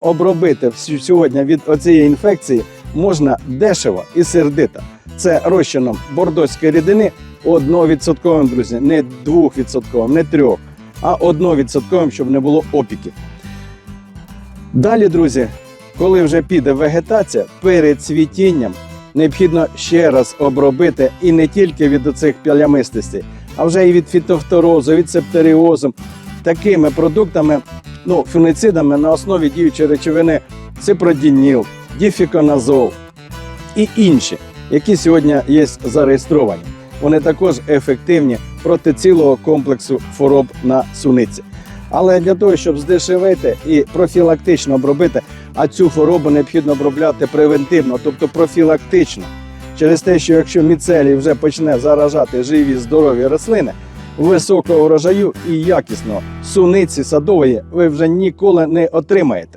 обробити сьогодні від оцієї інфекції можна дешево і сердито. Це розчином бордоської рідини 1%, друзі, не 2%, не 3%, а 1%, щоб не було опіків. Далі, друзі, коли вже піде вегетація, перед цвітінням необхідно ще раз обробити і не тільки від оцих плямистостей, а вже і від фітофторозу, від септеріозу, такими продуктами, ну, фунгицидами на основі діючої речовини ципродініл, діфіконазол і інші, які сьогодні є зареєстровані. Вони також ефективні проти цілого комплексу хвороб на суниці. Але для того, щоб здешевити і профілактично обробити, а цю хворобу необхідно обробляти превентивно, тобто профілактично. Через те, що якщо міцелій вже почне заражати живі здорові рослини, високого врожаю і якісно суниці садової ви вже ніколи не отримаєте.